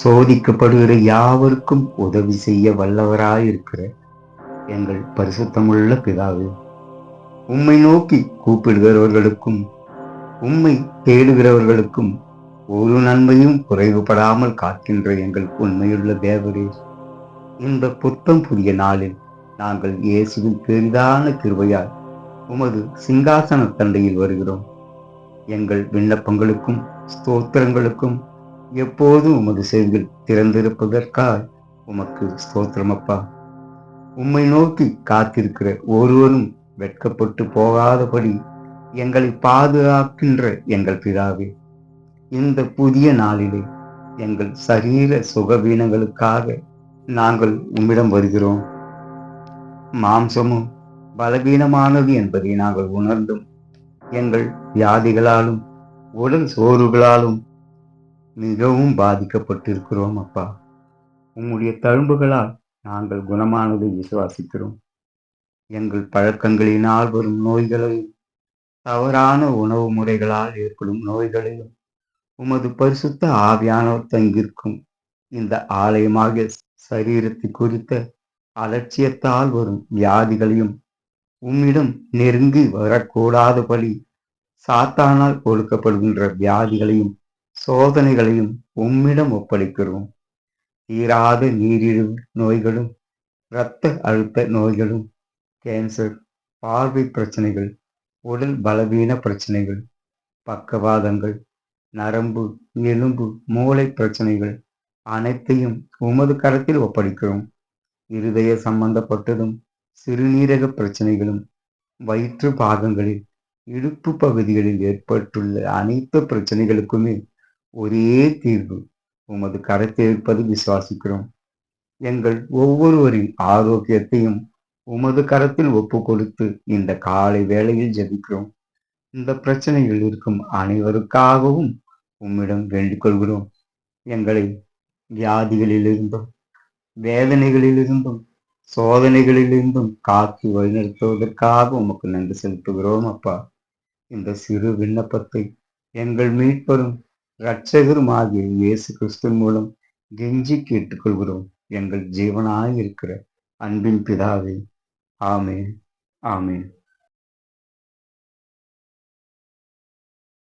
சோதிக்கப்படுகிற யாவருக்கும் உதவி செய்ய வல்லவராயிருக்கிற எங்கள் பரிசுத்தமுள்ள பிதாவே உம்மை நோக்கி கூப்பிடுகிறவர்களுக்கும் உம்மை தேடுகிறவர்களுக்கும் ஒரு நன்மையும் குறைவுபடாமல் காக்கின்ற எங்கள் உண்மையுள்ள தேவரே இந்த புத்தம் புதிய நாளில் நாங்கள் இயேசுவின் பெரிதான கிருபையால் உமது சிங்காசன தண்டையில் வருகிறோம். எங்கள் விண்ணப்பங்களுக்கும் ஸ்தோத்திரங்களுக்கும் எப்போதும் உமது செவிகள் திறந்திருப்பதற்காய் உமக்கு ஸ்தோத்திரமப்பா. உம்மை நோக்கி காத்திருக்கிற ஒருவரும் வெட்கப்பட்டு போகாதபடி எங்களை பாதுகாக்கின்ற எங்கள் பிதாவே இந்த புதிய நாளிலே எங்கள் சரீர சுகவீனங்களுக்காக நாங்கள் உம்மிடம் வருகிறோம். மாம்சமும் பலவீனமானது என்பதை நாங்கள் உணர்ந்தும் எங்கள் வியாதிகளாலும் உடல் சோறுகளாலும் மிகவும் பாதிக்கப்பட்டிருக்கிறோம் அப்பா. உம்முடைய தழும்புகளால் நாங்கள் குணமானதை விசுவாசிக்கிறோம். எங்கள் பழக்கங்களினால் வரும் நோய்களையும் தவறான உணவு முறைகளால் ஏற்படும் நோய்களையும் உமது பரிசுத்த ஆவியானோர் தங்கியிருக்கும் இந்த ஆலயமாக சரீரத்தை குறித்த அலட்சியத்தால் வரும் வியாதிகளையும் உம்மிடம் நெருங்கி வரக்கூடாதபடி சாத்தானால் கொடுக்கப்படுகின்ற வியாதிகளையும் சோதனைகளையும் உம்மிடம் ஒப்படைக்கிறோம். தீராத நீரிழிவு நோய்களும் இரத்த அழுத்த நோய்களும் கேன்சர் பார்வை பிரச்சனைகள் உடல் பலவீன பிரச்சனைகள் பக்கவாதங்கள் நரம்பு எலும்பு மூளை பிரச்சனைகள் அனைத்தையும் உமது கரத்தில் ஒப்படைக்கிறோம். இருதய சம்பந்தப்பட்டதும் சிறுநீரக பிரச்சனைகளும் வயிற்று பாகங்களில் இடுப்பு பகுதிகளில் ஏற்பட்டுள்ள அனைத்து பிரச்சனைகளுக்குமே ஒரே தீர்வு. உமது கரத்தை இருப்பது விசுவாசிக்கிறோம். எங்கள் ஒவ்வொருவரின் ஆரோக்கியத்தையும் உமது கரத்தில் ஒப்பு கொடுத்து இந்த காலை வேளையில் ஜபிக்கிறோம். இந்த பிரச்சனைகள் இருக்கும் அனைவருக்காகவும் உம்மிடம் வேண்டிக் கொள்கிறோம். எங்களை வியாதிகளிலிருந்தும் வேதனைகளிலிருந்தும் சோதனைகளிலிருந்தும் காத்து வழிநடத்துவதற்காக உமக்கு நன்றி செலுத்துகிறோம் அப்பா. இந்த சிறு விண்ணப்பத்தை எங்கள் மீட்பரும் இரட்சகருமாகிய இயேசு கிறிஸ்து மூலம் கெஞ்சி கேட்டுக்கொள்கிறோம். எங்கள் ஜீவனாய் இருக்கிற அன்பின் பிதாவே ஆமே ஆமே